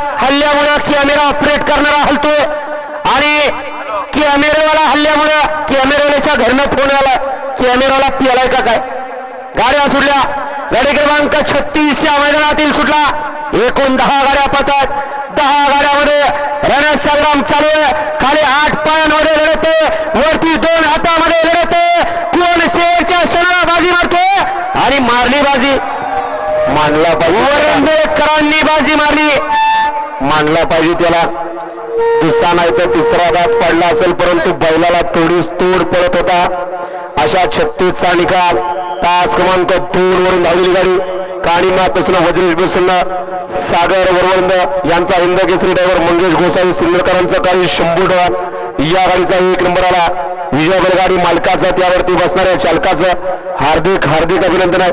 हल्ल्यामुळं camera operate करणारा हलतोय. आणि कॅमेरावाला हल्ल्यामुळं कॅमेरावाल्याच्या घरनं फोन आला कॅमेराला पियालाय का काय? गाड्या सुटल्या. गाडी क्रमांक छत्तीस या मैदानातील सुटला. एकूण दहा गाड्या पळतात. दहा गाड्यामध्ये रणसंग्राम चालू आहे. खाली आठ पायांमध्ये लढते. वरती दोन हातामध्ये लढते. कोण शेरच्या क्षणाला बाजी मारतो आणि मारली बाजी. मानला बाजी. वरंदेकरांनी बाजी मारली. मांडला पाहिजे त्याला. दुसरा नाही तर तिसरा दात पडला असेल परंतु बैलाला थोडीच तोड पडत होता. अशा छत्तीसचा निकाल तास क्रमांक दोन वरून धावलेली गाडी. काणीमापासून वज्रेश प्रसन्न सागर वरवंद यांचा हिंद केसरी ड्रायव्हर मंगेश गोसावी सिंदरकरांचा काही शंभू डोळा. या गाडीचा एक नंबर आला. विजय गाडी मालकाचं त्यावरती बसणाऱ्या चालकाचं हार्दिक हार्दिक अभिनंदन आहे.